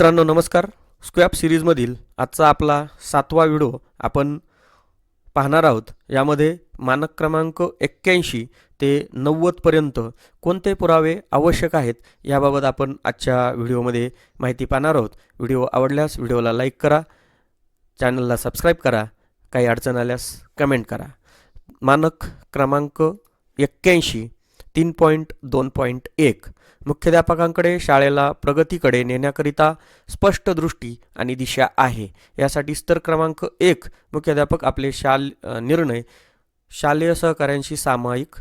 मित्रांनो नमस्कार. स्क्वॅप सिरीजमधील आजचा आपला सातवा व्हिडिओ आपण पाहणार आहोत. यामध्ये मानक क्रमांक एक्क्याऐंशी ते नव्वदपर्यंत कोणते पुरावे आवश्यक आहेत याबाबत आपण आजच्या व्हिडिओमध्ये माहिती पाहणार आहोत. व्हिडिओ आवडल्यास व्हिडिओला लाईक करा चॅनलला सबस्क्राईब करा काही अडचण आल्यास कमेंट करा. मानक क्रमांक एक्क्याऐंशी तीन पॉईंट दोन पॉईंट एक. मुख्याध्यापकांकडे शाळेला प्रगतीकडे नेण्याकरिता स्पष्ट दृष्टी आणि दिशा आहे. यासाठी स्तर क्रमांक एक मुख्याध्यापक आपले शाल निर्णय शालेय सहकाऱ्यांशी सामायिक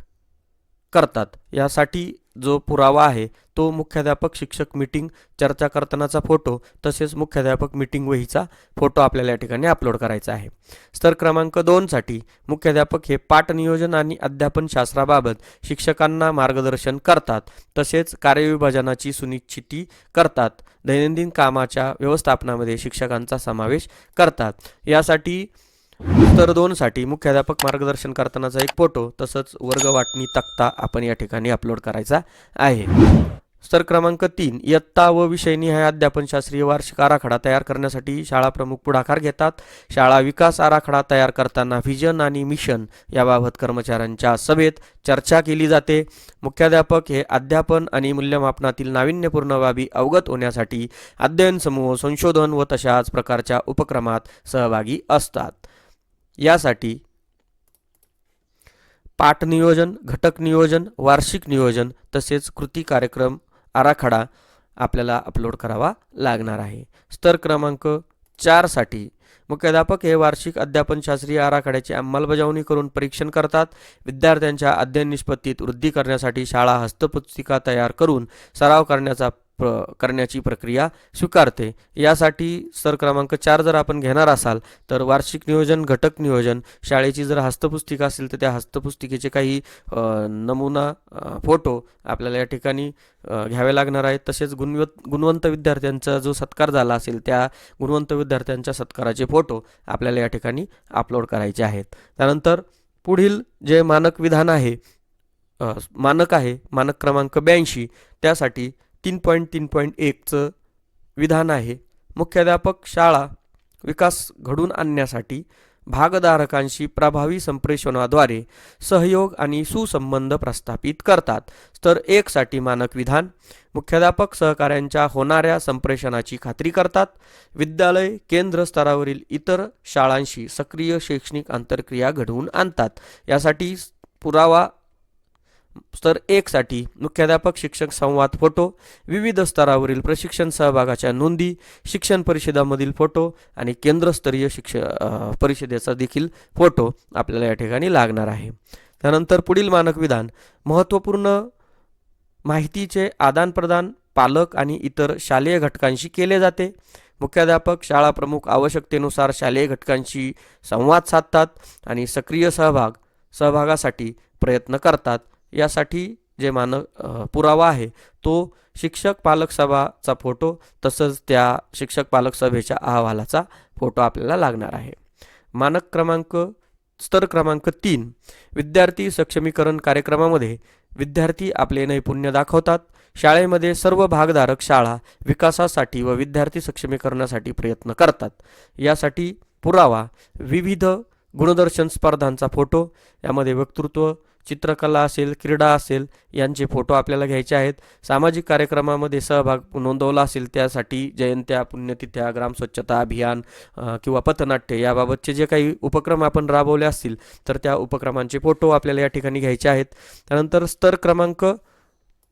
करतात. यासाठी जो पुरावा आहे तो मुख्याध्यापक शिक्षक मीटिंग चर्चा करतानाचा फोटो तसेच मुख्याध्यापक मीटिंग वहीचा फोटो आपल्याला या ठिकाणी अपलोड करायचा आहे. स्तर क्रमांक दोनसाठी मुख्याध्यापक हे पाठ नियोजन आणि अध्यापन शास्त्राबाबत शिक्षकांना मार्गदर्शन करतात तसेच कार्यविभाजनाची सुनिश्चिती करतात दैनंदिन कामाच्या व्यवस्थापनामध्ये शिक्षकांचा समावेश करतात. यासाठी स्तर दोनसाठी मुख्याध्यापक मार्गदर्शन करतानाचा एक फोटो तसंच वर्गवाटणी तक्ता आपण या ठिकाणी अपलोड करायचा आहे. स्तर क्रमांक तीन इयत्ता व विषयनिहाय अध्यापन शास्त्रीय वार्षिक आराखडा तयार करण्यासाठी शाळा प्रमुख पुढाकार घेतात. शाळा विकास आराखडा तयार करताना व्हिजन आणि मिशन याबाबत कर्मचाऱ्यांच्या सभेत चर्चा केली जाते. मुख्याध्यापक हे अध्यापन आणि मूल्यमापनातील नाविन्यपूर्ण बाबी अवगत होण्यासाठी अध्ययन समूह संशोधन व तशाच प्रकारच्या उपक्रमात सहभागी असतात. यासाठी पाठ नियोजन घटक नियोजन वार्षिक नियोजन तसेच कृती कार्यक्रम आराखडा आपल्याला अपलोड करावा लागणार आहे. स्तर क्रमांक चारसाठी मुख्याध्यापक हे वार्षिक अध्यापनशास्त्रीय आराखड्याची अंमलबजावणी करून परीक्षण करतात. विद्यार्थ्यांच्या अध्ययन निष्पत्तीत वृद्धी करण्यासाठी शाळा हस्तपुस्तिका तयार करून सराव करण्याचा प्र करण्याची प्रक्रिया स्वीकारते. यासाठी स्तर क्रमांक चार जर आपण घेणार असाल तर वार्षिक नियोजन घटक नियोजन शाळेची जर हस्तपुस्तिका असेल तर त्या हस्तपुस्तिकेचे काही नमुना फोटो आपल्याला या ठिकाणी घ्यावे लागणार आहेत. तसेच गुणवत गुणवंत विद्यार्थ्यांचा जो सत्कार झाला असेल त्या गुणवंत विद्यार्थ्यांच्या सत्काराचे फोटो आपल्याला या ठिकाणी अपलोड करायचे आहेत. त्यानंतर पुढील जे मानक विधान आहे मानक आहे मानक क्रमांक ब्याऐंशी त्यासाठी तीन पॉईंट तीन पॉईंट एकचं विधान आहे. मुख्याध्यापक शाळा विकास घडून आणण्यासाठी भागधारकांशी प्रभावी संप्रेषणाद्वारे सहयोग आणि सुसंबंध प्रस्थापित करतात. स्तर एकसाठी मानक विधान. मुख्याध्यापक सहकाऱ्यांच्या होणाऱ्या संप्रेषणाची खात्री करतात. विद्यालय केंद्र स्तरावरील इतर शाळांशी सक्रिय शैक्षणिक आंतरक्रिया घडवून आणतात. यासाठी पुरावा स्तर एकसाठी मुख्याध्यापक शिक्षक संवाद फोटो विविध स्तरावरील प्रशिक्षण सहभागाच्या नोंदी शिक्षण परिषदामधील फोटो आणि केंद्रस्तरीय शिक्ष परिषदेचा देखील फोटो आपल्याला या ठिकाणी लागणार आहे. त्यानंतर पुढील मानक विधान महत्त्वपूर्ण माहितीचे आदानप्रदान पालक आणि इतर शालेय घटकांशी केले जाते. मुख्याध्यापक शाळा प्रमुख आवश्यकतेनुसार शालेय घटकांशी संवाद साधतात आणि सक्रिय सहभाग सहभागासाठी प्रयत्न करतात. यासाठी जे मानक पुरावा आहे तो शिक्षक पालक सभाचा फोटो तसंच त्या शिक्षक पालक सभेच्या अहवालाचा फोटो आपल्याला लागणार आहे. मानक क्रमांक स्तर क्रमांक तीन विद्यार्थी सक्षमीकरण कार्यक्रमामध्ये विद्यार्थी आपले नैपुण्य दाखवतात. शाळेमध्ये सर्व भागधारक शाळा विकासासाठी व विद्यार्थी सक्षमीकरणासाठी प्रयत्न करतात. यासाठी पुरावा विविध गुणदर्शन स्पर्धांचा फोटो यामध्ये वक्तृत्व चित्रकला असेल क्रीडा असेल यांचे फोटो आपल्याला घ्यायचे आहेत. सामाजिक कार्यक्रमामध्ये सहभाग नोंदवला असेल त्यासाठी जयंत्या पुण्यतिथ्या ग्रामस्वच्छता अभियान किंवा पथनाट्य याबाबतचे जे काही उपक्रम आपण राबवले असतील तर त्या उपक्रमांचे फोटो आपल्याला या ठिकाणी घ्यायचे आहेत. त्यानंतर स्तर क्रमांक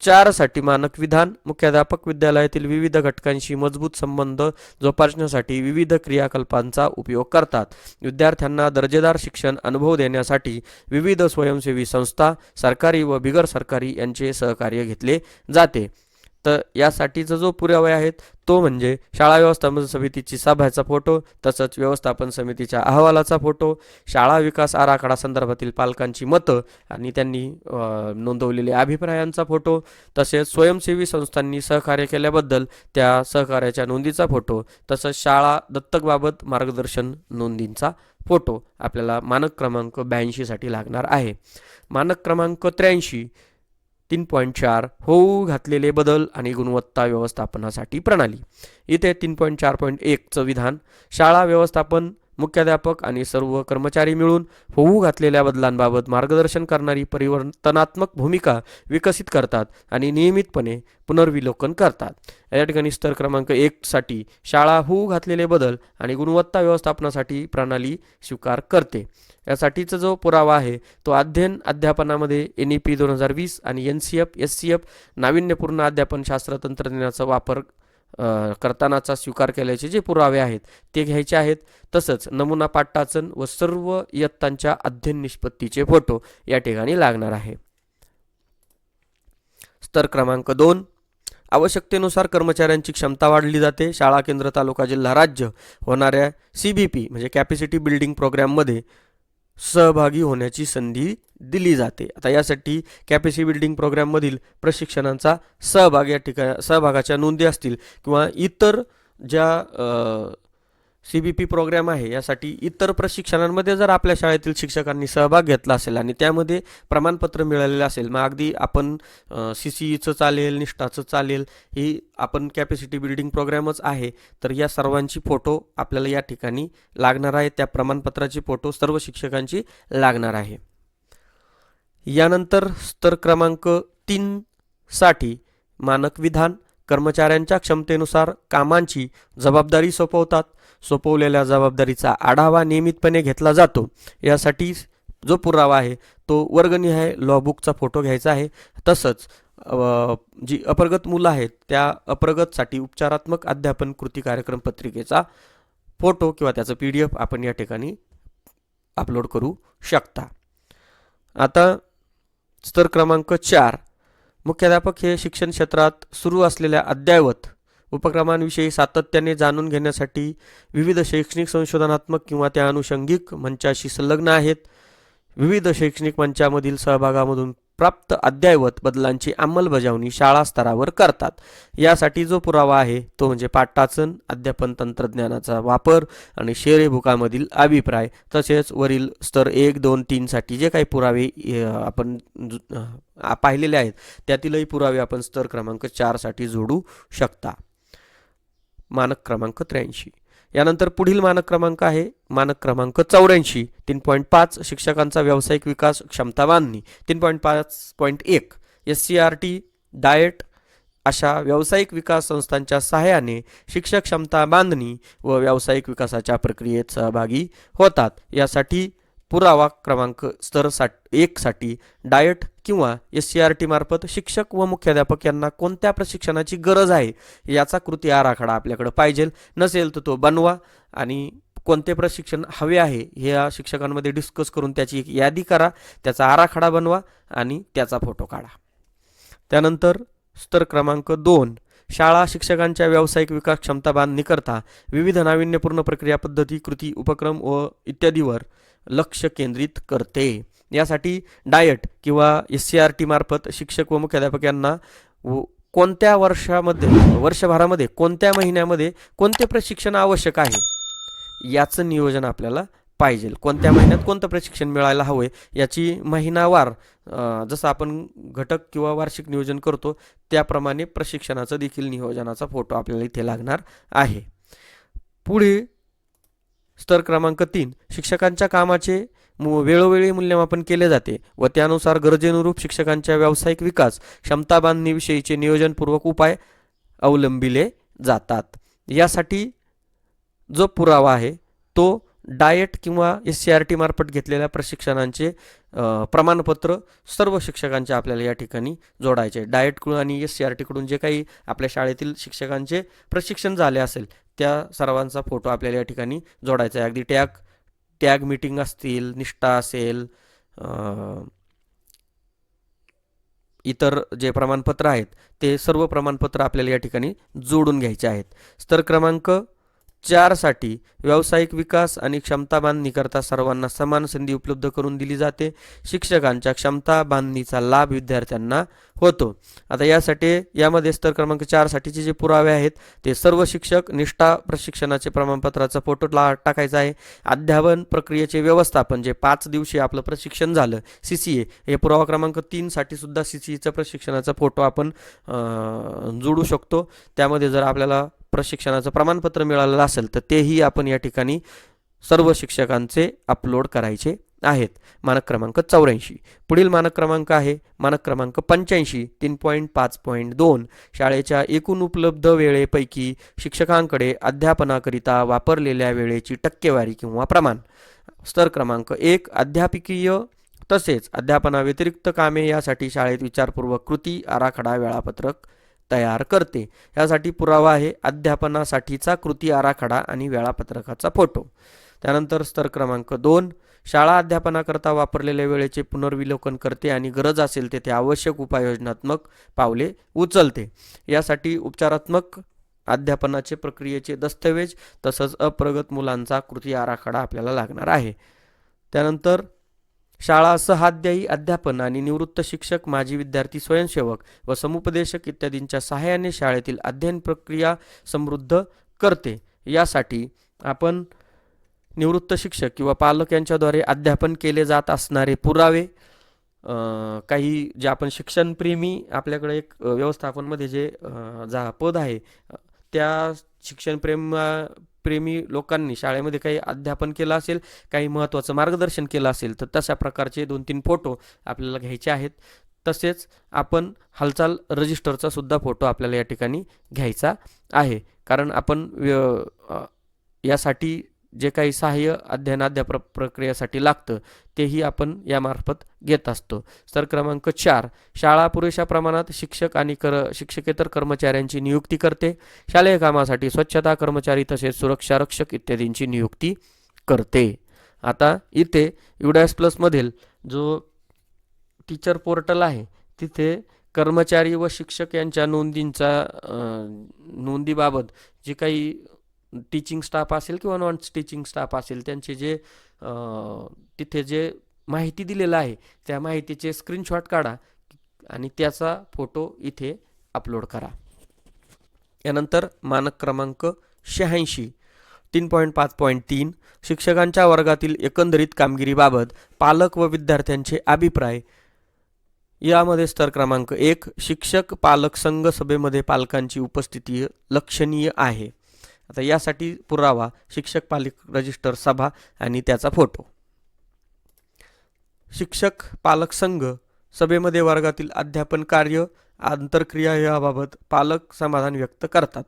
चारसाठी मानक विधान मुख्याध्यापक विद्यालयातील विविध घटकांशी मजबूत संबंध जोपासण्यासाठी विविध क्रियाकल्पांचा उपयोग करतात. विद्यार्थ्यांना दर्जेदार शिक्षण अनुभव देण्यासाठी विविध स्वयंसेवी संस्था सरकारी व बिगर सरकारी यांचे सहकार्य घेतले जाते. तर यासाठीचा जो पुरावे आहेत तो म्हणजे शाळा व्यवस्थापन समितीची सभाचा फोटो तसंच व्यवस्थापन समितीच्या अहवालाचा फोटो शाळा विकास आराखडा संदर्भातील पालकांची मतं आणि त्यांनी नोंदवलेले नोंदवलेल्या अभिप्रायांचा फोटो तसेच स्वयंसेवी संस्थांनी सहकार्य केल्याबद्दल त्या सहकार्याच्या नोंदीचा फोटो तसंच शाळा दत्तकबाबत मार्गदर्शन नोंदींचा फोटो आपल्याला मानक क्रमांक ब्याऐंशीसाठी लागणार आहे. मानक क्रमांक त्र्याऐंशी तीन पॉईंट चार होऊ घातलेले बदल आणि गुणवत्ता व्यवस्थापनासाठी प्रणाली. इथे तीन पॉईंट चार पॉईंट एकचं विधान शाळा व्यवस्थापन मुख्याध्यापक आणि सर्व कर्मचारी मिळून होऊ घातलेल्या बदलांबाबत मार्गदर्शन करणारी परिवर्तनात्मक भूमिका विकसित करतात आणि नियमितपणे पुनर्विलोकन करतात. या ठिकाणी स्तर क्रमांक एकसाठी शाळा होऊ घातलेले बदल आणि गुणवत्ता व्यवस्थापनासाठी प्रणाली स्वीकार करते. यासाठीचा जो पुरावा आहे तो अध्ययन अध्यापनामध्ये एन ई पी दोन हजार वीस आणि N C F S C F नाविन्यपूर्ण अध्यापन शास्त्र तंत्रज्ञानाचा वापर करतानाचा स्वीकार केल्याचे जे पुरावे आहेत ते घ्यायचे आहेत. तसंच नमुना पाठटाचन व सर्व इयत्तांच्या अध्ययन निष्पत्तीचे फोटो या ठिकाणी लागणार आहे. स्तर क्रमांक दोन. आवश्यकतेनुसार कर्मचाऱ्यांची क्षमता वाढली जाते. शाळा केंद्र तालुका जिल्हा राज्य होणाऱ्या सी बी पी म्हणजे कॅपॅसिटी बिल्डिंग प्रोग्राममध्ये सहभागी होण्याची संधी दिली जाते. आता यासाठी कॅपॅसिटी बिल्डिंग प्रोग्राममधील प्रशिक्षणांचा सहभाग या ठिकाणी सहभागाच्या नोंदी असतील किंवा इतर ज्या सी बी पी प्रोग्राम आहे यासाठी इतर प्रशिक्षणांमध्ये जर आपल्या शाळेतील शिक्षकांनी सहभाग घेतला असेल आणि त्यामध्ये प्रमाणपत्र मिळालेलं असेल मग अगदी आपण सी सी ईचं चालेल निष्ठाचं चालेल ही आपण कॅपॅसिटी बिल्डिंग प्रोग्रॅमच आहे तर या सर्वांची फोटो आपल्याला या ठिकाणी लागणार आहे त्या प्रमाणपत्राची फोटो सर्व शिक्षकांची लागणार आहे. यानंतर स्तर क्रमांक तीनसाठी मानक विधान कर्मचाऱ्यांच्या क्षमतेनुसार कामांची जबाबदारी सोपवतात सोपवलेल्या जबाबदारीचा आढावा नियमितपणे घेतला जातो. यासाठी जो पुरावा आहे तो वर्गनिहाय लॉबुकचा फोटो घ्यायचा आहे. तसंच जी अप्रगत मुलं आहेत त्या अप्रगतसाठी उपचारात्मक अध्यापन कृती कार्यक्रम पत्रिकेचा फोटो किंवा त्याचं पी डी एफ आपण या ठिकाणी अपलोड करू शकता. आता स्तर क्रमांक चार. मुख्याध्यापक हे शिक्षण क्षेत्रात सुरू असलेल्या अद्ययावत उपक्रमांविषयी सातत्याने जाणून घेण्यासाठी विविध शैक्षणिक संशोधनात्मक किंवा त्या अनुषंगिक मंचाशी संलग्न आहेत. विविध शैक्षणिक मंचामधील सहभागामधून प्राप्त अद्ययावत बदलांची अंमलबजावणी शाळा स्तरावर करतात. यासाठी जो पुरावा आहे तो म्हणजे पाठाचन अध्यापन तंत्रज्ञानाचा वापर आणि शेरेबुकामधील अभिप्राय तसेच वरील स्तर एक दोन तीनसाठी जे काही पुरावे आपण जु- पाहिलेले आहेत त्यातीलही पुरावे आपण स्तर क्रमांक चारसाठी जोडू शकता. मानक क्रमांक त्र्याऐंशी. यानंतर पुढील मानक क्रमांक आहे मानक क्रमांक चौऱ्याऐंशी. तीन पॉईंट पाच शिक्षकांचा व्यावसायिक विकास क्षमता बांधणी तीन पॉईंट पाच पॉईंट एक. S C R T DIET अशा व्यावसायिक विकास संस्थांच्या सहाय्याने शिक्षक क्षमता बांधणी व व्यावसायिक विकासाच्या प्रक्रियेत सहभागी होतात. यासाठी पुरावा क्रमांक स्तर साठ एकसाठी डाएट किंवा एस सी आर टी मार्फत शिक्षक व मुख्याध्यापक यांना कोणत्या प्रशिक्षणाची गरज आहे? याचा कृती आराखडा आपल्याकडे पाहिजे. नसेल तर तो बनवा आणि कोणते प्रशिक्षण हवे आहे हे या शिक्षकांमध्ये डिस्कस करून त्याची एक यादी करा. त्याचा आराखडा बनवा आणि त्याचा फोटो काढा. त्यानंतर स्तर क्रमांक दोन. शाळा शिक्षकांच्या व्यावसायिक विकास क्षमता बांधणीकरता विविध नाविन्यपूर्ण प्रक्रिया पद्धती कृती उपक्रम व इत्यादीवर लक्ष केंद्रित करते. यासाठी डायट किंवा एस सी आर टीमार्फत शिक्षक व मुख्याध्यापक यांना व- कोणत्या वर्षामध्ये वर्षभरामध्ये कोणत्या महिन्यामध्ये कोणते प्रशिक्षण आवश्यक आहे? याचं नियोजन आपल्याला पाहिजे. कोणत्या महिन्यात कोणतं प्रशिक्षण मिळायला हवं याची महिनावार जसं आपण घटक किंवा वार्षिक नियोजन करतो त्याप्रमाणे प्रशिक्षणाचं देखील नियोजनाचा फोटो आपल्याला इथे लागणार आहे. पुढे स्तर क्रमांक तीन. शिक्षकांच्या कामाचे मु- वेळोवेळी मूल्यमापन केले जाते व त्यानुसार गरजेनुरूप शिक्षकांच्या व्यावसायिक विकास क्षमता बांधणीविषयीचे नियोजनपूर्वक उपाय अवलंबिले जातात. यासाठी जो पुरावा आहे तो डाएट किंवा एस सी आर टी मार्फत घेतलेल्या प्रशिक्षणांचे प्रमाणपत्र सर्व शिक्षकांचे आपल्याला या ठिकाणी जोडायचे. डाएटकडून आणि एस सी आर टीकडून जे काही आपल्या शाळेतील शिक्षकांचे प्रशिक्षण झाले असेल त्या सर्वांचा फोटो आपल्याला या ठिकाणी जोडायचा आहे. अगदी टॅग टॅग मीटिंग असतील निष्ठा असेल इतर जे प्रमाणपत्र आहेत ते सर्व प्रमाणपत्र आपल्याला या ठिकाणी जोडून घ्यायचे आहेत. स्तर क्रमांक चारसाठी व्यावसायिक विकास आणि क्षमता बांधणीकरता सर्वांना समान संधी उपलब्ध करून दिली जाते. शिक्षकांच्या क्षमता बांधणीचा लाभ विद्यार्थ्यांना होतो. आता यासाठी यामध्ये स्तर क्रमांक चारसाठीचे जे पुरावे आहेत ते सर्व शिक्षक निष्ठा प्रशिक्षणाचे प्रमाणपत्राचा फोटो ला टाकायचा आहे. अध्यापन प्रक्रियेचे व्यवस्थापन जे पाच दिवशी आपलं प्रशिक्षण झालं सी सी ए हे पुरावा क्रमांक तीनसाठी सुद्धा सी सी एचा प्रशिक्षणाचा फोटो आपण जोडू शकतो. त्यामध्ये जर आपल्याला प्रशिक्षणाचं प्रमाणपत्र मिळालेलं असेल तर तेही आपण या ठिकाणी सर्व शिक्षकांचे अपलोड करायचे आहेत. मानक क्रमांक चौऱ्याऐंशी. पुढील मानक क्रमांक आहे. मानक क्रमांक पंच्याऐंशी. तीन पॉईंट पाच पॉईंट दोन. शाळेच्या एकूण उपलब्ध वेळेपैकी शिक्षकांकडे अध्यापनाकरिता वापरलेल्या वेळेची टक्केवारी किंवा प्रमाण. स्तर क्रमांक एक अध्यापकीय तसेच अध्यापनाव्यतिरिक्त कामे यासाठी शाळेत विचारपूर्वक कृती आराखडा वेळापत्रक तयार करते. यासाठी पुरावा आहे अध्यापनासाठीचा कृती आराखडा आणि वेळापत्रकाचा फोटो. त्यानंतर स्तर क्रमांक दोन शाळा अध्यापनाकरता वापरलेल्या वेळेचे पुनर्विलोकन करते आणि गरज असेल तेथे आवश्यक उपाययोजनात्मक पावले उचलते. यासाठी उपचारात्मक अध्यापनाचे प्रक्रियेचे दस्तऐवज तसंच अप्रगत मुलांचा कृती आराखडा आपल्याला लागणार आहे. त्यानंतर शाळा सहाध्यायी अध्यापन आणि निवृत्त शिक्षक माजी विद्यार्थी स्वयंसेवक व समुपदेशक इत्यादींच्या सहाय्याने शाळेतील अध्ययन प्रक्रिया समृद्ध करते. यासाठी आपण निवृत्त शिक्षक किंवा पालक यांच्याद्वारे अध्यापन केले जात असणारे पुरावे काही जे आपण शिक्षणप्रेमी आपल्याकडे एक व्यवस्थापनमध्ये जे जा पद आहे त्या शिक्षणप्रेम प्रेमी लोकांनी शाळेमध्ये काही अध्यापन केलं असेल काही महत्त्वाचं मार्गदर्शन केलं असेल तर तशा प्रकारचे दोन तीन फोटो आपल्याला घ्यायचे आहेत. तसेच आपण हालचाल रजिस्टरचा सुद्धा फोटो आपल्याला या ठिकाणी घ्यायचा आहे. कारण आपण व्य- यासाठी जे काही सहाय्य अध्ययन अध्याप प्रक्रियेसाठी लागतं तेही आपण यामार्फत घेत असतो. सर क्रमांक चार शाळा पुरेशा प्रमाणात शिक्षक आणि कर शिक्षकेतर कर्मचाऱ्यांची नियुक्ती करते. शालेय कामासाठी स्वच्छता कर्मचारी तसेच सुरक्षा रक्षक इत्यादींची नियुक्ती करते. आता इथे युडॅस प्लसमधील जो टीचर पोर्टल आहे तिथे कर्मचारी व शिक्षक यांच्या नोंदींचा नोंदीबाबत जे काही टीचिंग स्टाफ असेल किंवा नॉन टीचिंग स्टाफ असेल त्यांचे जे तिथे जे माहिती दिलेलं आहे त्या माहितीचे स्क्रीनशॉट काढा आणि त्याचा फोटो इथे अपलोड करा. यानंतर मानक क्रमांक शहाऐंशी तीन पॉईंट पाच पॉईंट तीन शिक्षकांच्या वर्गातील एकंदरीत कामगिरीबाबत पालक व विद्यार्थ्यांचे अभिप्राय. यामध्ये स्तर क्रमांक एक शिक्षक पालक संघ सभेमध्ये पालकांची उपस्थिती लक्षणीय आहे. आता यासाठी पुरावा शिक्षक पालक रजिस्टर सभा आणि त्याचा फोटो. शिक्षक पालक संघ सभेमध्ये वर्गातील अध्यापन कार्य आंतरक्रिया याबाबत पालक समाधान व्यक्त करतात.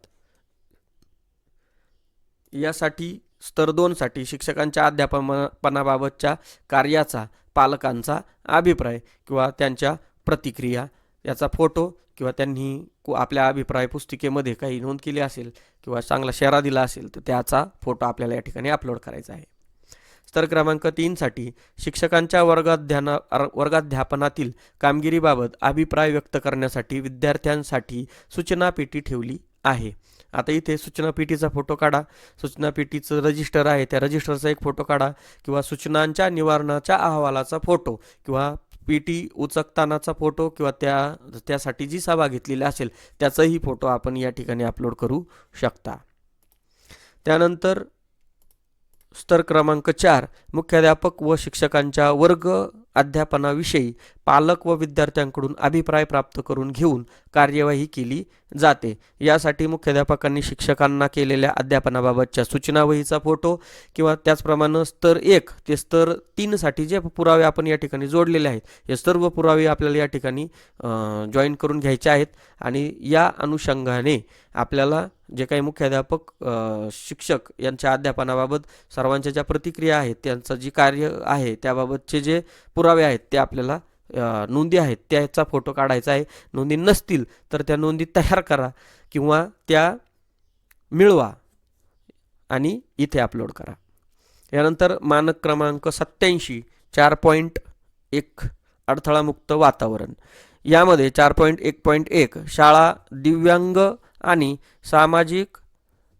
यासाठी स्तर दोनसाठी शिक्षकांच्या अध्यापनाबाबतच्या कार्याचा पालकांचा अभिप्राय किंवा त्यांच्या प्रतिक्रिया याचा फोटो किंवा त्यांनी कु- आपल्या अभिप्राय पुस्तिकेमध्ये काही नोंद केली असेल किंवा चांगला शेरा दिला असेल तर त्याचा फोटो आपल्याला या ठिकाणी अपलोड करायचा आहे. स्तर क्रमांक तीनसाठी शिक्षकांच्या वर्गाध्याना वर्गाध्यापनातील कामगिरीबाबत अभिप्राय व्यक्त करण्यासाठी विद्यार्थ्यांसाठी सूचना पेटी ठेवली आहे. आता इथे सूचना पेटीचा फोटो काढा. सूचना पेटीचं रजिस्टर आहे. त्या रजिस्टरचा एक फोटो काढा किंवा सूचनांच्या निवारणाच्या अहवालाचा फोटो किंवा पेटी उचकतानाचा फोटो किंवा त्या त्यासाठी जी सभा घेतलेली असेल त्याचाही फोटो आपण या ठिकाणी अपलोड करू शकता. त्यानंतर स्तर क्रमांक चार मुख्याध्यापक व शिक्षकांच्या वर्ग अध्यापनाविषयी पालक व विद्यार्थ्यांकडून अभिप्राय प्राप्त करून घेऊन कार्यवाही केली जाते. यासाठी मुख्याध्यापकांनी शिक्षकांना केलेल्या अध्यापनाबाबतच्या सूचनावहीचा फोटो किंवा त्याचप्रमाणे स्तर एक ते स्तर तीनसाठी जे पुरावे आपण या ठिकाणी जोडलेले आहेत हे सर्व पुरावे आपल्याला या ठिकाणी जॉईन करून घ्यायचे आहेत आणि या अनुषंगाने आपल्याला जे काही मुख्याध्यापक शिक्षक यांच्या अध्यापनाबाबत सर्वांच्या ज्या प्रतिक्रिया आहेत त्यांचं जी कार्य आहे त्याबाबतचे जे पुरावे आहेत ते आपल्याला नोंदी आहेत. त्याचा फोटो काढायचा आहे. नोंदी नसतील तर त्या नोंदी तयार करा किंवा त्या मिळवा आणि इथे अपलोड करा. यानंतर मानक क्रमांक सत्याऐंशी चार पॉईंट एक अडथळामुक्त वातावरण. यामध्ये चार पॉईंट एक पॉईंट एक शाळा दिव्यांग आणि सामाजिक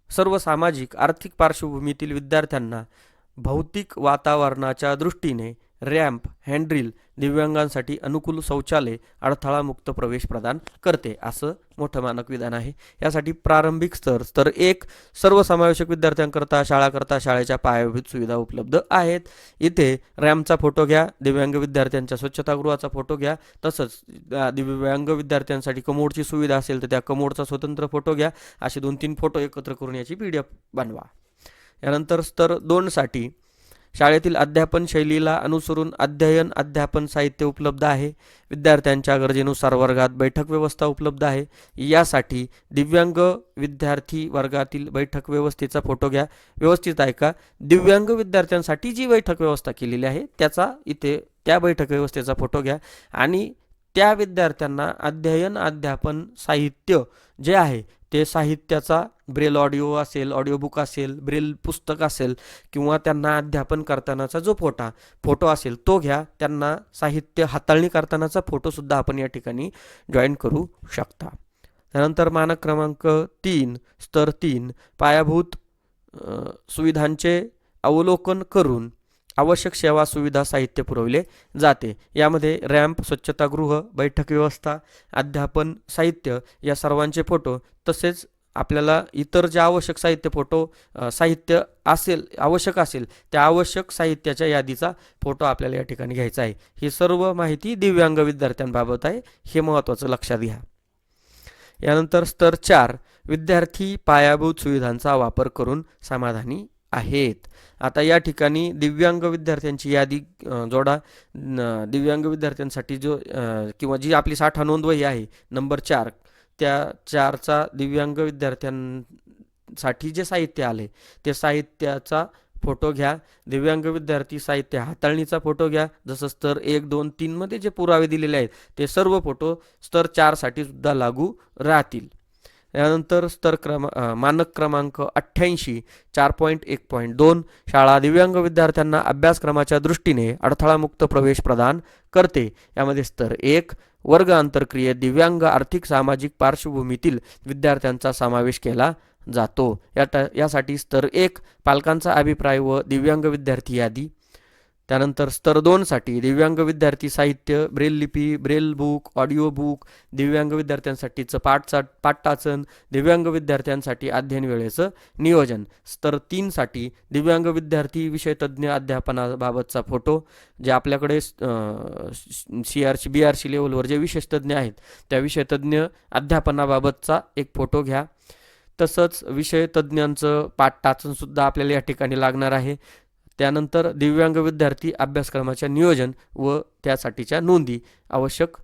सर्व सामाजिक आर्थिक पार्श्वभूमीतील विद्यार्थ्यांना भौतिक वातावरणाच्या दृष्टीने रॅम्प हँड्रिल दिव्यांगांसाठी अनुकूल शौचालय अडथळामुक्त प्रवेश प्रदान करते असं मोठं मानक विधान आहे. यासाठी प्रारंभिक स्तर स्तर एक सर्वसमावेशक विद्यार्थ्यांकरता शाळाकरता शाळेच्या पायाभूत सुविधा उपलब्ध आहेत. इथे रॅम्पचा फोटो घ्या दिव्यांग विद्यार्थ्यांच्या स्वच्छतागृहाचा फोटो घ्या तसंच दिव्यांग विद्यार्थ्यांसाठी कमोडची सुविधा असेल तर त्या कमोडचा स्वतंत्र फोटो घ्या. असे दोन तीन फोटो एकत्र करून याची पी डी एफ बनवा. यानंतर स्तर दोनसाठी शाळेतील अध्यापन शैलीला अनुसरून अध्ययन अध्यापन साहित्य उपलब्ध आहे. विद्यार्थ्यांच्या गरजेनुसार वर्गात बैठक व्यवस्था उपलब्ध आहे. यासाठी दिव्यांग विद्यार्थी वर्गातील बैठक व्यवस्थेचा फोटो घ्या. व्यवस्थित आहे का दिव्यांग विद्यार्थ्यांसाठी जी बैठक व्यवस्था केलेली आहे त्याचा इथे त्या बैठक व्यवस्थेचा फोटो घ्या. आणि त्या विद्यार्थ्यांना अध्ययन अध्यापन साहित्य जे आहे ते साहित्याचा ब्रेल ऑडिओ असेल ऑडिओबुक असेल ब्रेल पुस्तक असेल किंवा त्यांना अध्यापन करतानाचा जो फोटा फोटो असेल तो घ्या. त्यांना साहित्य हाताळणी करतानाचा फोटोसुद्धा आपण या ठिकाणी जॉईन करू शकता. त्यानंतर मानक क्रमांक तीन स्तर तीन पायाभूत सुविधांचे अवलोकन करून आवश्यक सेवा सुविधा साहित्य पुरवले जाते. यामध्ये रॅम्प स्वच्छतागृह बैठक व्यवस्था अध्यापन साहित्य या सर्वांचे फोटो तसेच आपल्याला इतर जे आवश्यक साहित्य फोटो साहित्य असेल आवश्यक असेल त्या आवश्यक साहित्याच्या यादीचा फोटो आपल्याला या ठिकाणी घ्यायचा आहे. ही सर्व माहिती दिव्यांग विद्यार्थ्यांबाबत आहे. हे महत्त्वाचं लक्षात घ्या. यानंतर स्तर चार विद्यार्थी पायाभूत सुविधांचा वापर करून समाधानी आहेत. आता या ठिकाणी दिव्यांग विद्यार्थ्यांची यादी जोडा. दिव्यांग विद्यार्थ्यांसाठी जो किंवा जी आपली साठा नोंदवही आहे नंबर चार त्या चारचा दिव्यांग विद्यार्थ्यांसाठी जे साहित्य आले ते साहित्याचा फोटो घ्या. दिव्यांग विद्यार्थी साहित्य हाताळणीचा फोटो घ्या. जसं स्तर एक दोन तीनमध्ये जे पुरावे दिलेले आहेत ते सर्व फोटो स्तर चारसाठी सुद्धा लागू राहतील. यानंतर स्तर क्रम मानक क्रमांक अठ्ठ्याऐंशी चार पॉईंट एक पॉईंट दोन शाळा दिव्यांग विद्यार्थ्यांना अभ्यासक्रमाच्या दृष्टीने अडथळामुक्त प्रवेश प्रदान करते. यामध्ये स्तर एक वर्ग आंतरक्रियेत दिव्यांग आर्थिक सामाजिक पार्श्वभूमीतील विद्यार्थ्यांचा समावेश केला जातो. या यासाठी स्तर एक पालकांचा अभिप्राय व दिव्यांग विद्यार्थी यादी त्यानंतर स्तर दोनसाठी दिव्यांग विद्यार्थी साहित्य ब्रेल लिपी ब्रेल बुक ऑडिओ बुक दिव्यांग विद्यार्थ्यांसाठीचं पाठचा पाठटाचन दिव्यांग विद्यार्थ्यांसाठी अध्ययन वेळेचं नियोजन. स्तर तीनसाठी दिव्यांग विद्यार्थी विषयतज्ञ अध्यापनाबाबतचा फोटो जे आपल्याकडे C R C B R C लेवलवर जे विशेषतज्ञ आहेत त्या विषयतज्ञ अध्यापनाबाबतचा एक फोटो घ्या. तसंच विषयतज्ञांचं पाठटाचनसुद्धा आपल्याला या ठिकाणी लागणार आहे. त्यानंतर दिव्यांग विद्यार्थी अभ्यासक्रमाच्या नियोजन व त्यासाठीच्या नोंदी आवश्यक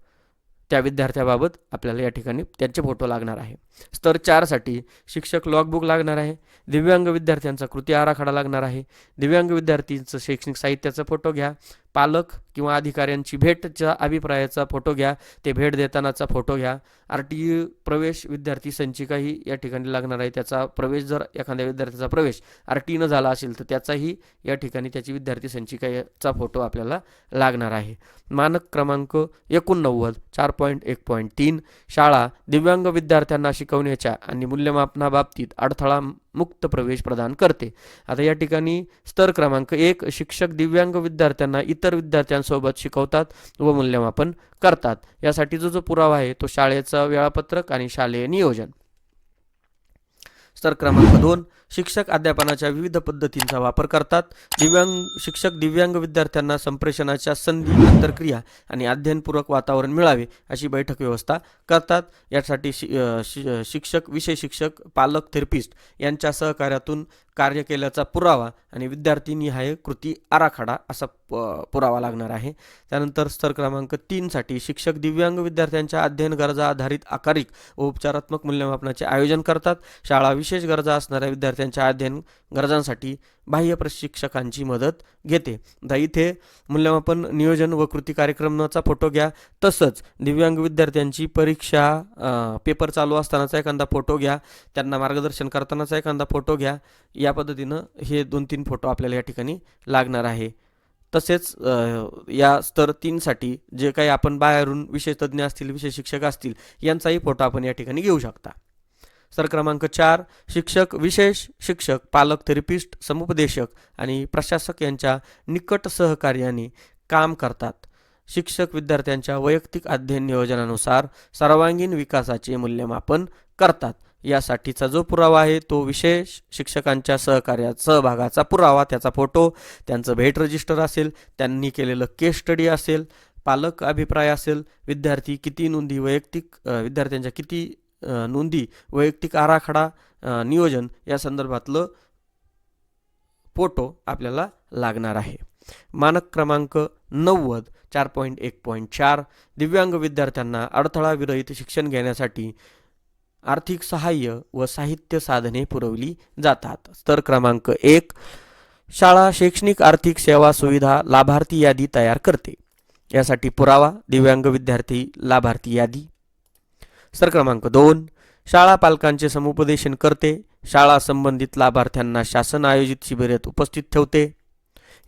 त्या विद्यार्थ्याबाबत आपल्याला या ठिकाणी त्यांचे फोटो लागणार आहे. स्तर चारसाठी शिक्षक लॉगबुक लागणार आहे. दिव्यांग विद्यार्थ्यांचा कृती आराखडा लागणार आहे. दिव्यांग विद्यार्थींचं शैक्षणिक साहित्याचा फोटो घ्या. पालक किंवा अधिकाऱ्यांची भेटच्या अभिप्रायाचा फोटो घ्या. ते भेट देतानाचा फोटो घ्या. आर टी प्रवेश विद्यार्थी संचिकाही या ठिकाणी लागणार आहे. त्याचा प्रवेश जर एखाद्या विद्यार्थ्याचा प्रवेश आर टी न झाला असेल तर त्याचाही या ठिकाणी त्याची विद्यार्थी संचिकाचा फोटो आपल्याला लागणार आहे. मानक क्रमांक एकोणनव्वद चार पॉईंट एक पॉईंट तीन. शाळा दिव्यांग विद्यार्थ्यांना शिकवण्याच्या आणि मूल्यमापनाबाबतीत अडथळा मुक्त प्रवेश प्रदान करते. आता या ठिकाणी स्तर क्रमांक एक शिक्षक दिव्यांग विद्यार्थ्यांना इतर विद्यार्थ्यांसोबत शिकवतात व मूल्यमापन करतात. यासाठीचा जो जो पुरावा आहे तो शाळेचं वेळापत्रक आणि शालेय नियोजन. स्तर क्रमांक दोन शिक्षक अध्यापनाच्या विविध पद्धतींचा वापर करतात. दिव्यांग शिक्षक दिव्यांग विद्यार्थ्यांना संप्रेषणाच्या संधी आंतरक्रिया आणि अध्ययनपूरक वातावरण मिळावे अशी बैठक व्यवस्था करतात. यासाठी शि शि शिक्षक विषय शिक्षक पालक थेरपिस्ट यांच्या सहकार्यातून कार्य केल्याचा पुरावा आणि विद्यार्थीनिहाय कृती आराखडा असा प पुरावा लागणार आहे. त्यानंतर स्तर क्रमांक तीनसाठी शिक्षक दिव्यांग विद्यार्थ्यांच्या अध्ययन गरजा आधारित आकारिक व उपचारात्मक मूल्यमापनाचे आयोजन करतात. शाळा विशेष गरजा असणाऱ्या विद्यार्थ्यांच्या अध्ययन गरजांसाठी बाह्य प्रशिक्षकांची मदत घेते. दा इथे मूल्यमापन नियोजन व कृती कार्यक्रमाचा फोटो घ्या. तसंच दिव्यांग विद्यार्थ्यांची परीक्षा पेपर चालू असतानाचा एखादा फोटो घ्या. त्यांना मार्गदर्शन करतानाचा एखादा फोटो घ्या. या पद्धतीनं हे दोन तीन फोटो आपल्याला या ठिकाणी लागणार आहे. तसेच या स्तर तीनसाठी जे काही आपण बाहेरून विषय तज्ज्ञ असतील विशेष शिक्षक असतील यांचाही फोटो आपण या ठिकाणी घेऊ शकता. सर क्रमांक चार शिक्षक विशेष शिक्षक पालक थेरपिस्ट समुपदेशक आणि प्रशासक यांच्या निकट सहकार्याने काम करतात. शिक्षक विद्यार्थ्यांच्या वैयक्तिक अध्ययन नियोजनानुसार सर्वांगीण विकासाचे मूल्यमापन करतात. यासाठीचा जो पुरावा आहे तो विशेष शिक्षकांच्या सहकार्यात सहभागाचा पुरावा त्याचा फोटो त्यांचं भेट रजिस्टर असेल त्यांनी केलेलं केस स्टडी असेल पालक अभिप्राय असेल विद्यार्थी किती नोंदी वैयक्तिक विद्यार्थ्यांच्या किती नोंदी वैयक्तिक आराखडा नियोजन या संदर्भातलं फोटो आपल्याला लागणार आहे. मानक क्रमांक नव्वद चार पॉईंट एक पॉईंट चार दिव्यांग विद्यार्थ्यांना अडथळा विरहित शिक्षण घेण्यासाठी आर्थिक सहाय्य व साहित्य साधने पुरवली जातात. स्तर क्रमांक एक शाळा शैक्षणिक आर्थिक सेवा सुविधा लाभार्थी यादी तयार करते. यासाठी पुरावा दिव्यांग विद्यार्थी लाभार्थी यादी सर क्रमांक दोन. शाळा पालकांचे समुपदेशन करते. शाळा संबंधित लाभार्थ्यांना शासन आयोजित शिबिरात उपस्थित ठेवते.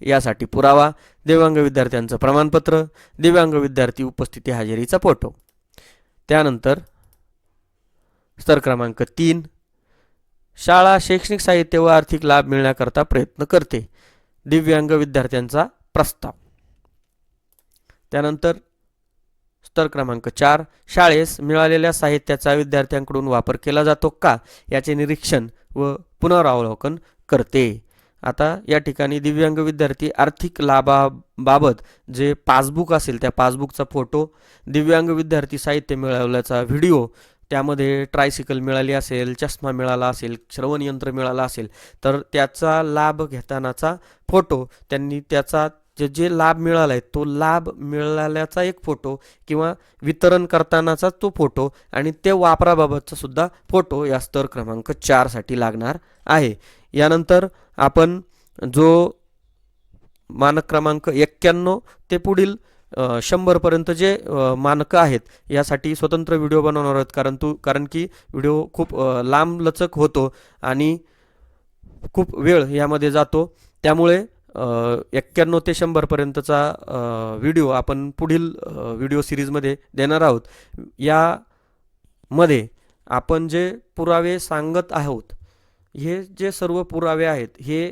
यासाठी पुरावा दिव्यांग विद्यार्थ्यांचं प्रमाणपत्र दिव्यांग विद्यार्थी उपस्थिती हजेरीचा फोटो. त्यानंतर स्तर क्रमांक तीन. शाळा शैक्षणिक साहित्य व आर्थिक लाभ मिळण्याकरता प्रयत्न करते. दिव्यांग विद्यार्थ्यांचा प्रस्ताव. त्यानंतर स्तर क्रमांक चार शाळेस मिळालेल्या साहित्याचा विद्यार्थ्यांकडून वापर केला जातो का? याचे निरीक्षण व पुनरावलोकन करते. आता या ठिकाणी दिव्यांग विद्यार्थी आर्थिक लाभाबाबत जे पासबुक असेल त्या पासबुकचा फोटो दिव्यांग विद्यार्थी साहित्य मिळवल्याचा व्हिडिओ त्यामध्ये ट्रायसिकल मिळाली असेल चष्मा मिळाला असेल श्रवणयंत्र मिळालं असेल तर त्याचा लाभ घेतानाचा फोटो त्यांनी त्याचा जे जे लाभ मिळाला आहे तो लाभ मिळाल्याचा एक फोटो किंवा वितरण करतानाचा तो फोटो आणि ते वापराबाबतचा सुद्धा फोटो या स्तर क्रमांक चारसाठी लागणार आहे. यानंतर आपण जो मानक क्रमांक एक्क्याण्णव ते पुढील शंभरपर्यंत जे मानकं आहेत यासाठी स्वतंत्र व्हिडिओ बनवणार आहोत. कारण तू कारण की व्हिडिओ खूप लांबलचक होतो आणि खूप वेळ यामध्ये जातो. त्यामुळे एक्क्याण्णव ते शंभरपर्यंतचा व्हिडिओ आपण पुढील व्हिडिओ सिरीजमध्ये देणार आहोत. यामध्ये आपण जे पुरावे सांगत आहोत हे जे सर्व पुरावे आहेत हे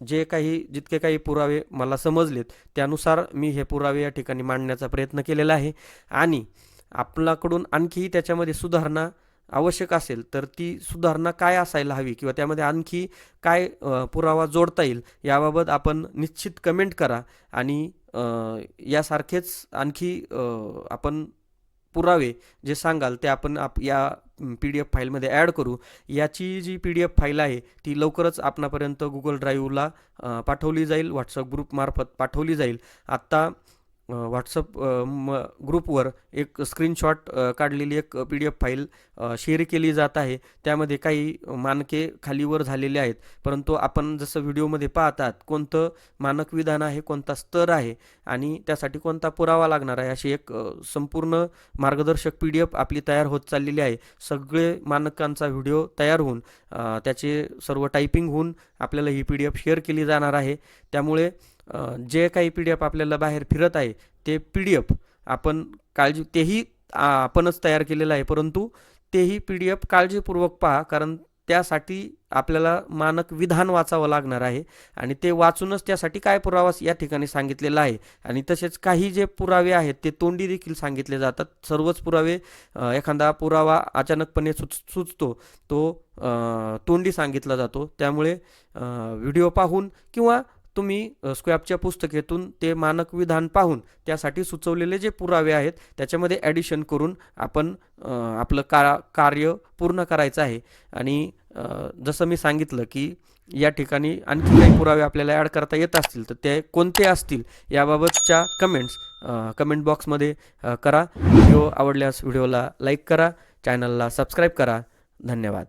जे काही जितके काही पुरावे मला समजलेत त्यानुसार मी हे पुरावे या ठिकाणी मांडण्याचा प्रयत्न केलेला आहे. आणि आपल्याकडून आणखीही त्याच्यामध्ये सुधारणा आवश्यक असेल तर ती सुधारणा काय असायला हवी किंवा त्यामध्ये आणखी काय पुरावा जोडता येईल याबाबत आपण निश्चित कमेंट करा आणि यासारखेच आणखी आपण पुरावे जे सांगाल ते आपण आप या पी डी एफ फाईलमध्ये ॲड करू. याची जी पी डी एफ फाईल आहे ती लवकरच आपणापर्यंत गुगल ड्राईव्हला पाठवली जाईल व्हॉट्सअप ग्रुपमार्फत पाठवली जाईल. आत्ता व्हॉट्सअप म ग्रुपवर एक स्क्रीनशॉट काढलेली एक P D F file share केली जात आहे. त्यामध्ये काही मानके खालीवर झालेले आहेत. परंतु आपण जसं व्हिडिओमध्ये पाहतात कोणतं मानक विधान आहे कोणता स्तर आहे आणि त्यासाठी कोणता पुरावा लागणार आहे अशी एक संपूर्ण मार्गदर्शक पी डी एफ आपली तयार होत चाललेली आहे. सगळे मानकांचा व्हिडिओ तयार होऊन त्याचे सर्व टायपिंग होऊन आपल्याला ही पी डी एफ शेअर केली जाणार आहे. त्यामुळे जे काही पी डी एफ आपल्याला बाहेर फिरत आहे ते पी डी एफ आपण काळजी तेही आपणच तयार केलेलं आहे. परंतु तेही पी डी एफ काळजीपूर्वक पहा कारण त्यासाठी आपल्याला मानक विधान वाचावं लागणार आहे आणि ते वाचूनच त्यासाठी काय पुरावा या ठिकाणी सांगितलेला आहे. आणि तसेच काही जे पुरावे आहेत ते तोंडी देखील सांगितले जातात. सर्वच पुरावे एखादा पुरावा अचानकपणे सुच सुचतो तो तोंडी सांगितला जातो. त्यामुळे व्हिडिओ पाहून किंवा तुम्ही अ, स्क्वॅपच्या पुस्तकेतून ते मानक विधान पाहून त्यासाठी सुचवलेले जे पुरावे आहेत त्याच्यामध्ये ॲडिशन करून आपण आपलं का कार्य पूर्ण करायचं आहे. आणि जसं मी सांगितलं की या ठिकाणी आणखी काही पुरावे आपल्याला ॲड करता येत असतील तर ते कोणते असतील याबाबतच्या कमेंट्स कमेंट बॉक्समध्ये करा. व्हिडिओ आवडल्यास व्हिडिओला लाईक करा. चॅनलला सबस्क्राईब करा. धन्यवाद.